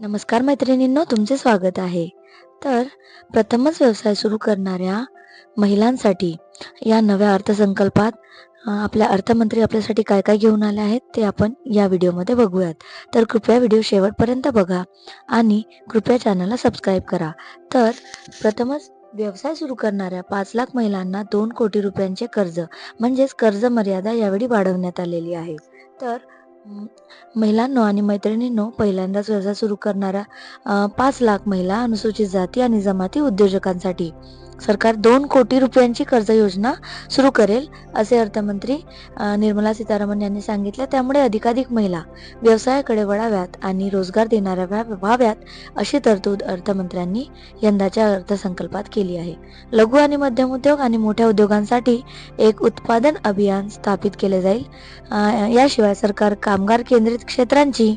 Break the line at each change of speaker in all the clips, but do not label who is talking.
नमस्कार मैत्रिणींनो तुमचे स्वागत आहे. तर प्रथमच व्यवसाय सुरू करणाऱ्या महिलांसाठी या नव्या अर्थसंकल्पात आपल्या अर्थमंत्री आपल्यासाठी काय काय घेऊन आले आहेत ते आपण या व्हिडिओमध्ये बघूयात. तर कृपया व्हिडिओ शेवटपर्यंत बघा आणि कृपया चॅनलला सबस्क्राईब करा. तर प्रथमच व्यवसाय सुरू करणाऱ्या पाच लाख महिलांना दोन कोटी रुपयांचे कर्ज म्हणजेच कर्ज मर्यादा यावेळी वाढवण्यात आलेली आहे. तर महिलांनो आणि मैत्रिणींनो पहिल्यांदाच व्यवसाय सुरू करणाऱ्या पाच लाख महिला अनुसूचित जाती आणि जमाती उद्योजकांसाठी सरकार दोन कोटी रुपयांची कर्ज योजना सुरू करेल असे अर्थमंत्री निर्मला सीतारामन यांनी सांगितले. त्यामुळे अधिकाधिक महिला व्यवसायाकडे वळाव्यात आणि रोजगार देणाऱ्या व्हाव्यात अशी तरतूद अर्थमंत्र्यांनी यंदाच्या अर्थसंकल्पात केली आहे. लघु आणि मध्यम उद्योग आणि मोठ्या उद्योगांसाठी एक उत्पादन अभियान स्थापित केले जाईल. याशिवाय सरकार कामगार केंद्रित क्षेत्रांची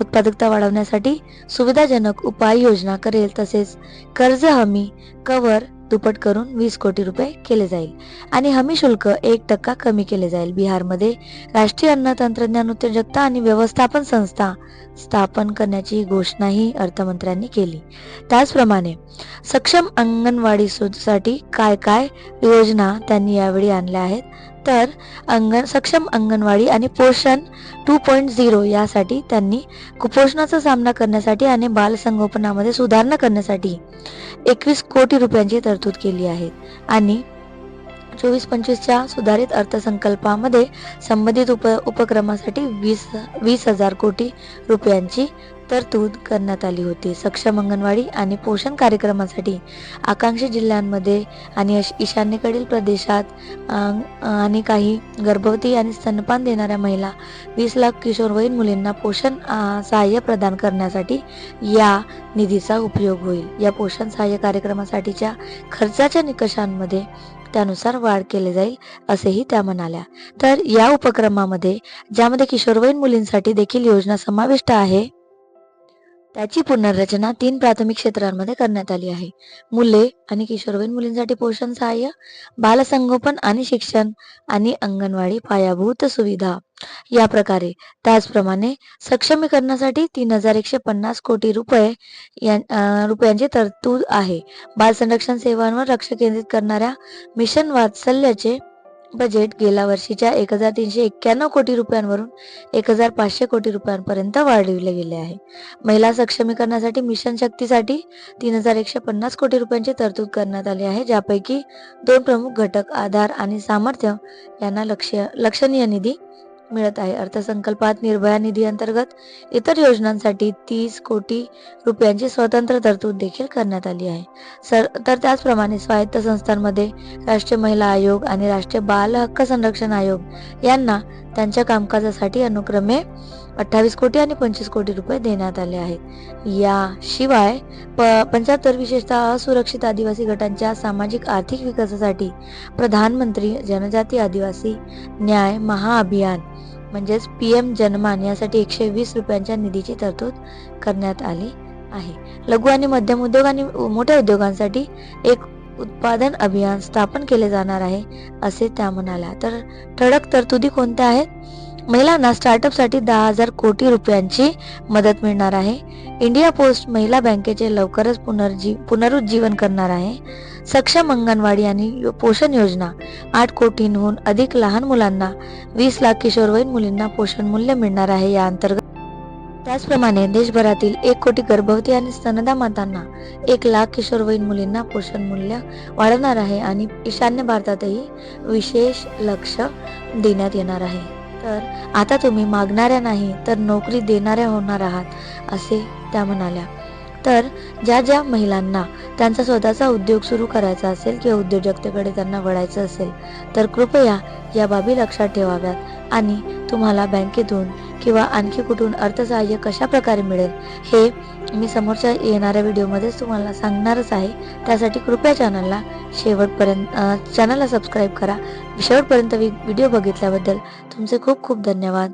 उत्पादकता वाढवण्यासाठी सुविधाजनक उपाययोजना करेल. तसेच कर्ज हमी कवर दुप्पट करून वीस कोटी रुपये केले जाईल आणि हमी शुल्क एक टक्का कमी केले जाईल. बिहारमध्ये राष्ट्रीय अन्न तंत्रज्ञान उद्योजकता आणि व्यवस्थापन संस्था स्थापन करण्याची घोषणाही अर्थमंत्र्यांनी केली. त्याचप्रमाणे सक्षम अंगणवाडी सु- साठी काय काय योजना त्यांनी यावेळी आणल्या आहेत? तर अंगण सक्षम अंगणवाडी आणि पोषण टू पॉईंट झिरो यासाठी त्यांनी कुपोषणाचा सामना करण्यासाठी आणि बालसंगोपनामध्ये सुधारणा करण्यासाठी एकवीस कोटी रुपयांची तरतूद केली आहे. आणि चोवीस पंचवीसच्या सुधारित अर्थसंकल्पामध्ये संबंधित उप उपक्रमासाठी वीस वीस हजार कोटी रुपयांची तरतूद करण्यात आली होती. सक्षम अंगणवाडी आणि पोषण कार्यक्रमासाठी आकांक्षी जिल्ह्यांमध्ये आणि अश- ईशान्येकडील प्रदेशात आणि काही गर्भवती आणि स्तनपान देणाऱ्या महिला वीस लाख किशोरवयीन मुलींना पोषण सहाय्य प्रदान करण्यासाठी या निधीचा उपयोग होईल. या पोषण सहाय्य कार्यक्रमासाठीच्या खर्चाच्या निकषांमध्ये त्यानुसार वाढ केली जाईल असेही त्या म्हणाल्या. तर या उपक्रमामध्ये ज्यामध्ये किशोरवयीन मुलींसाठी देखील योजना समाविष्ट आहे त्याची पुनर्रचना तीन प्राथमिक क्षेत्रांमध्ये करण्यात आली आहे. मुले आणि किशोरवयीन मुलींसाठी पोषण सहाय्य बालसंगोपन आणि शिक्षण आणि अंगणवाडी पायाभूत सुविधा. या प्रकारे त्याचप्रमाणे सक्षमीकरणासाठी तीन हजार एकशे पन्नास कोटी रुपये या रुपयांची तरतूद आहे. बाल संरक्षण सेवांवर लक्ष केंद्रित करणाऱ्या मिशन वात्सल्याचे बजेट गेल्या वर्षीच्या एक हजार तीनशे एक्क्याण्णव कोटी रुपयांवरून एक हजार पाचशे कोटी रुपयांपर्यंत वाढविले गेले आहे. महिला सक्षमीकरणासाठी मिशन शक्तीसाठी तीन हजार एकशे पन्नास कोटी रुपयांची तरतूद करण्यात आली आहे ज्यापैकी दोन प्रमुख घटक आधार आणि सामर्थ्य यांना लक्ष लक्षणीय निधी मिळत आहे. अर्थसंकल्पात निर्भया निधी अंतर्गत इतर योजनांसाठी तीस कोटी रुपयांची स्वतंत्र तरतूद देखील करण्यात आली आहे. सर तर त्याचप्रमाणे स्वायत्त संस्थांमध्ये राष्ट्रीय महिला आयोग आणि राष्ट्रीय बाल हक्क संरक्षण आयोग यांना त्यांच्या कामकाजासाठी अनुक्रमे अठ्ठावीस कोटी आणि पंचवीस कोटी रुपये देण्यात आले आहेत. याशिवाय प पंच्याहत्तर विशेषतः असुरक्षित आदिवासी गटांच्या सामाजिक आर्थिक विकासासाठी प्रधानमंत्री जनजाती आदिवासी न्याय महाअभियान म्हणजेच पी एम जनमान यासाठी एकशे वीस रुपयांच्या निधीची तरतूद करण्यात आली आहे. लघु आणि मध्यम उद्योग आणि मोठ्या उद्योगांसाठी एक उत्पादन अभियान स्थापन केले जाणार आहे असे त्या म्हणाल्या. तर ठळक तरतुदी कोणत्या आहेत? महिलांना स्टार्टअपसाठी दहा हजार कोटी रुपयांची मदत मिळणार आहे. इंडिया पोस्ट महिला बँकेचे लवकरच पुनर्जी पुनरुज्जीवन करणार आहे. सक्षम अंगणवाडी आणि पोषण योजना. आठ कोटींहून अधिक लहान मुलांना वीस लाख किशोरवयीन मुलींना पोषण मूल्य मिळणार आहे या अंतर्गत. त्याचप्रमाणे देशभरातील एक कोटी गर्भवती आणि स्तनदा मातांना एक लाख किशोरवयीन मुलींना पोषण मूल्य वाढवणार आहे आणि ईशान्य भारतातही विशेष लक्ष देण्यात येणार आहे. तर आता तुम्ही मागणाऱ्या नाही तर नोकरी देणाऱ्या होणार आहात असे त्या म्हणाल्या. तर ज्या ज्या महिलांना त्यांचा स्वतःचा उद्योग सुरू करायचा असेल किंवा उद्योजकतेकडे त्यांना वळायचं असेल तर कृपया या बाबी लक्षात ठेवाव्यात. आणि तुम्हाला बँकेतून किंवा आणखी कुठून अर्थसहाय्य कशा प्रकारे मिळेल हे मी समोरच्या येणाऱ्या व्हिडिओमध्येच तुम्हाला सांगणारच आहे. त्यासाठी कृपया चॅनलला शेवटपर्यंत चॅनलला सबस्क्राईब करा. शेवटपर्यंत व्हिडिओ बघितल्याबद्दल तुमचे खूप खूप धन्यवाद.